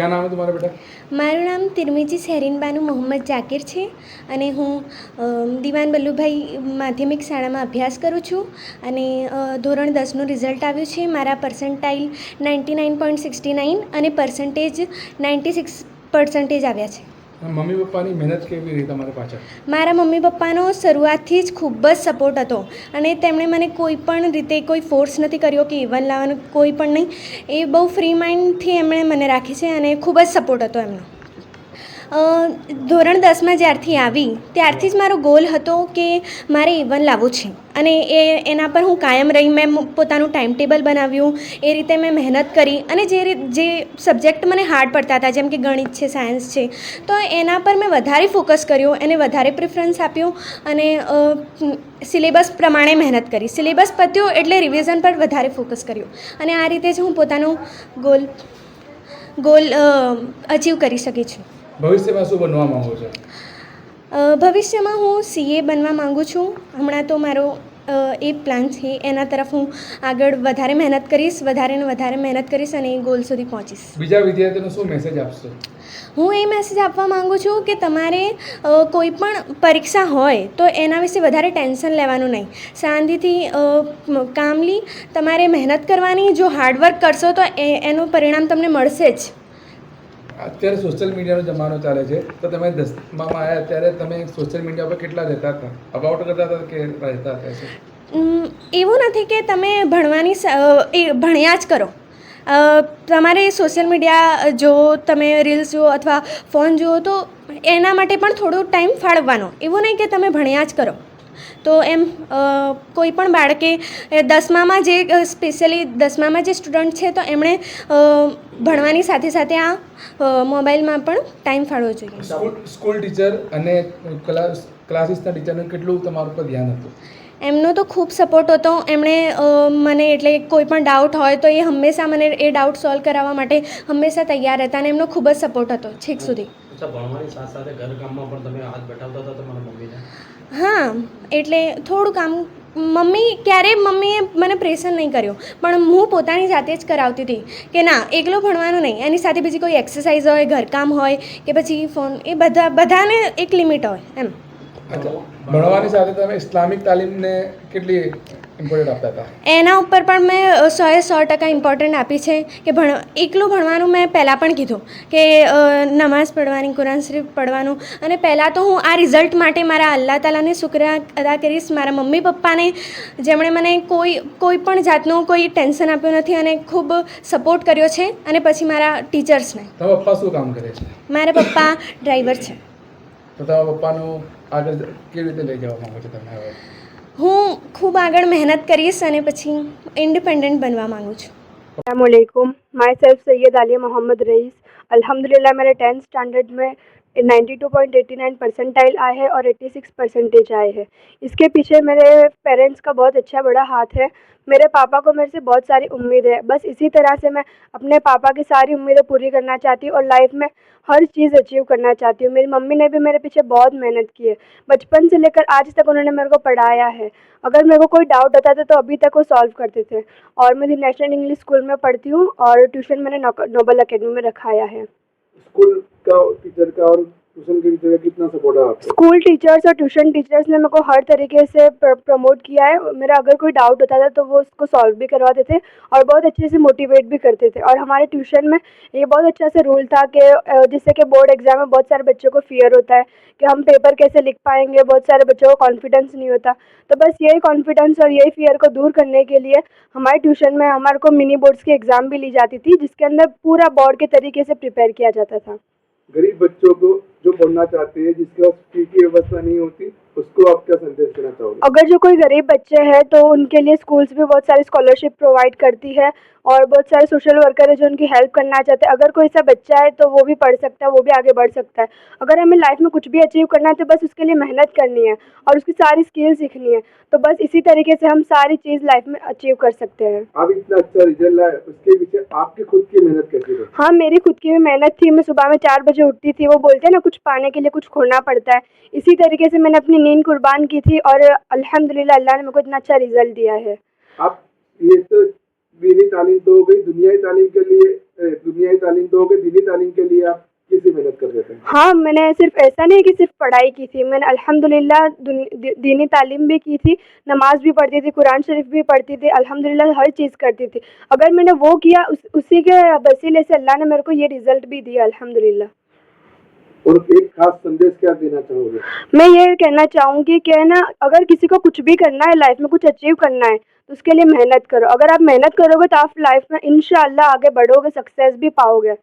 ક્યાં નામ તમારા બેટા? મારું નામ તિરમીજી સહેરીનબાનુ મોહમ્મદ જાકીર છે અને હું દિવાન વલ્લુભાઈ માધ્યમિક શાળામાં અભ્યાસ કરું છું અને ધોરણ દસનું રિઝલ્ટ આવ્યું છે. મારા percentile ninety nine point sixty nine અને પર્સન્ટેજ નાઇન્ટી સિક્સ પર્સન્ટેજ આવ્યા છે. મમ્મી પપ્પાની મહેનત કેવી રહી તમારે પાછળ? મારા મમ્મી પપ્પાનો શરૂઆતથી જ ખૂબ જ સપોર્ટ હતો. અને તેમણે મને કોઈ પણ રીતે કોઈ ફોર્સ નથી કર્યો કે ઇવન લાવવાનું, કોઈ પણ નહીં. એ બહુ ફ્રી માઇન્ડથી એમણે મને રાખી છે અને ખૂબ જ સપોર્ટ હતો એમનો. ધોરણ દસમાં જ્યારથી આવી, ત્યારથી જ મારો ગોલ હતો કે મારે ઇવન લાવવું છે. અને એ, એના પર હું કાયમ રહી, મેં પોતાનું ટાઈમ ટેબલ બનાવ્યું, એ રીતે મેં મહેનત કરી અને જે જે સબ્જેક્ટ મને હાર્ડ પડતા હતા, જેમ કે ગણિત છે સાયન્સ છે, તો એના પર મેં વધારે ફોકસ કર્યો, એને વધારે પ્રિફરન્સ આપ્યું અને સિલેબસ પ્રમાણે મહેનત કરી. સિલેબસ પત્યો એટલે રિવિઝન પર વધારે ફોકસ કર્યું. અને આ રીતે જ હું પોતાનો ગોલ ગોલ અચીવ કરી શકી છું. ભવિષ્યમાં શું બનવા માંગો છો? ભવિષ્યમાં હું સીએ બનવા માગું છું. હમણાં તો મારો એ પ્લાન છે. એના તરફ હું આગળ વધારે મહેનત કરીશ વધારે ને વધારે મહેનત કરીશ અને એ ગોલ સુધી પહોંચીશ. બીજા વિદ્યાર્થીઓને શું મેસેજ આપશો? હું એ મેસેજ આપવા માગું છું કે તમારે કોઈ પણ પરીક્ષા હોય તો એના વિશે વધારે ટેન્શન લેવાનું નહીં. શાંતિથી કામલી તમારે મહેનત કરવાની જો હાર્ડવર્ક કરશો તો એ એનું પરિણામ તમને મળશે જ. અત્યારે સોશિયલ મીડિયાનો જમાનો ચાલે છે. તો તમે દસમામાં આવ્યા ત્યારે તમે સોશિયલ મીડિયા પર કેટલા રહેતા હતા? અબાઉટ કરતા હતા કે રહેતા હતા એવું નથી કે તમે ભણવાની એ, ભણ્યા જ કરો. તમારે સોશિયલ મીડિયા જો તમે રીલ્સ જુઓ અથવા ફોન જુઓ તો એના માટે પણ થોડો ટાઈમ ફાળવવાનો. એવું નહીં કે તમે ભણ્યા જ કરો. તો એમ કોઈ પણ બાળકે એ દસમામાં જે સ્પેશિયલી દસમામાં જે સ્ટુડન્ટ છે તો એમણે ભણવાની સાથે સાથે આ મોબાઈલમાં પણ ટાઈમ ફાળવો જોઈએ. સ્કૂલ સ્કૂલ ટીચર અને ક્લાસીસના ટીચરનું કેટલું તમારું પર ધ્યાન હતું? એમનો તો ખૂબ સપોર્ટ હતો. એમણે મને એટલે કોઈ પણ ડાઉટ હોય તો એ હંમેશા મને એ ડાઉટ સોલ્વ કરાવવા માટે હંમેશા તૈયાર હતા અને એમનો ખૂબ જ સપોર્ટ હતો છેક સુધી. અચ્છા ભણવાની સાથે સાથે ઘરકામમાં પણ તમે હાથ બટાવતા હતા તમારા મમ્મીને? હા એટલે થોડું કામ મમ્મી ક્યારેય મમ્મીએ મને પ્રેશર નહીં કર્યો. પણ હું પોતાની જાતે જ કરાવતી હતી કે ના એકલો ભણવાનું નહીં. એની સાથે બીજી કોઈ એક્સરસાઇઝ હોય ઘરકામ હોય કે પછી ફોન એ બધા બધાને એક લિમિટ હોય એમ. ભણવાની સાથે તમે ઇસ્લામિક તાલીમને કેટલી એના ઉપર પણ મેં સોએ સો ટકા ઇમ્પોર્ટન્ટ આપી છે કે ભણ એકલું ભણવાનું મેં પહેલાં પણ કીધું કે નમાઝ પઢવાની કુરાન શરીફ પઢવાનું અને પહેલાં તો હું આ રિઝલ્ટ માટે મારા અલ્લાહ તાલાને શુક્ર અદા કરીશ. મારા મમ્મી પપ્પાને જેમણે મને કોઈ કોઈ પણ જાતનું કોઈ ટેન્શન આપ્યું નથી અને ખૂબ સપોર્ટ કર્યો છે અને પછી મારા ટીચર્સને. પપ્પા શું કામ કરે છે? મારા પપ્પા ડ્રાઈવર છે. તો તમારા પપ્પાનું આગળ કેવી રીતે લઈ જવા માંગો છો તમે હવે? ખૂબ આગળ મહેનત કરીશ અને પછી ઇન્ડિપેન્ડન્ટ બનવા માગું છું अल्लाम my self Syed Alia Mohammad rice अल्हम्दुलिल्लाह मेरे टेंथ स्टैंडर्ड में 92.89 परसेंटाइल आए हैं और 86 परसेंटेज आए हैं। इसके पीछे मेरे पेरेंट्स का बहुत अच्छा बड़ा हाथ है। मेरे पापा को मेरे से बहुत सारी उम्मीद है। बस इसी तरह से मैं अपने पापा की सारी उम्मीदें पूरी करना चाहती हूँ और लाइफ में हर चीज़ अचीव करना चाहती हूँ। मेरी मम्मी ने भी मेरे पीछे बहुत मेहनत की है। बचपन से लेकर आज तक उन्होंने मेरे को पढ़ाया है। अगर मेरे को कोई डाउट होता था तो अभी तक वो सॉल्व करते थे। और मैं नेशनल इंग्लिश स्कूल में पढ़ती हूँ और ट्यूशन मैंने नोबल अकेडमी में रखाया है। स्कूल का टीचर का और ट्यूशन के टीचर का कितना सपोर्ट है आपको? स्कूल टीचर्स और ट्यूशन टीचर्स ने मेरे को हर तरीके से प्रमोट किया है। मेरा अगर कोई डाउट होता था तो वो उसको सॉल्व भी करवाते थे और बहुत अच्छे से मोटिवेट भी करते थे। और हमारे ट्यूशन में ये बहुत अच्छा से रूल था कि जिससे कि बोर्ड एग्ज़ाम में बहुत सारे बच्चों को फियर होता है कि हम पेपर कैसे लिख पाएँगे बहुत सारे बच्चों को कॉन्फिडेंस नहीं होता। तो बस यही कॉन्फिडेंस और यही फियर को दूर करने के लिए हमारे ट्यूशन में हमारे को मिनी बोर्ड्स की एग्ज़ाम भी ली जाती थी जिसके अंदर पूरा बोर्ड के तरीके से प्रिपेयर किया जाता था। गरीब बच्चों को जो पढ़ना चाहते हैं जिसके पास फ़ी की व्यवस्था नहीं होती उसको आप क्या संदेश देना चाहोगे? अगर जो कोई गरीब बच्चे हैं तो उनके लिए स्कूल्स भी बहुत सारी स्कॉलरशिप प्रोवाइड करती है और बहुत सारे सोशल वर्कर है जो उनकी हेल्प करना चाहते हैं। अगर कोई ऐसा बच्चा है तो वो भी पढ़ सकता है वो भी आगे बढ़ सकता है। अगर हमें लाइफ में कुछ भी अचीव करना है तो बस उसके लिए मेहनत करनी है और उसकी सारी स्किल सीखनी है। तो बस इसी तरीके से हम सारी चीज़ लाइफ में अचीव कर सकते हैं। आप इतना अच्छा रिज़ल्ट लाए उसके पीछे आपकी खुद की मेहनत कैसी हाँ मेरी खुद की भी मेहनत थी। मैं सुबह में चार बजे उठती थी वो बोलते हैं ना कुछ पाने के लिए कुछ खोना पड़ता है। इसी तरीके से मैंने अपनी नींद कुर्बान की थी और अल्हम्दुलिल्लाह अल्लाह ने मेरे को इतना अच्छा रिज़ल्ट दिया है। आप ये तो दीनी तालीम दोगे दुनियाई तालीम के लिए दुनियाई तालीम दोगे दीनी तालीम के लिए आप किसी मेहनत कर देते हैं? हाँ मैंने सिर्फ़ ऐसा नहीं कि सिर्फ़ पढ़ाई की थी मैंने अल्हम्दुलिल्लाह दीनी तालीम भी की थी नमाज़ भी पढ़ती थी कुरान शरीफ भी पढ़ती थी अल्हम्दुलिल्लाह हर चीज़ करती थी। अगर मैंने वो किया उस, उसी के वसीले से अल्लाह ने मेरे को ये रिज़ल्ट भी दिया अल्हम्दुलिल्लाह। और एक खास संदेश क्या देना चाहोगे? मैं ये कहना चाहूँगी कि है ना अगर किसी को कुछ भी करना है लाइफ में कुछ अचीव करना है तो उसके लिए मेहनत करो। अगर आप मेहनत करोगे तो आप लाइफ में इंशाल्लाह आगे बढ़ोगे सक्सेस भी पाओगे।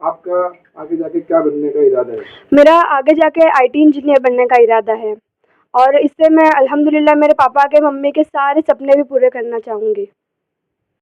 आपका आगे जाके क्या बनने का इरादा है? मेरा आगे जाके आईटी इंजीनियर बनने का इरादा है। और इससे मैं अल्हम्दुलिल्लाह मेरे पापा के मम्मी के सारे सपने भी पूरे करना चाहूँगी।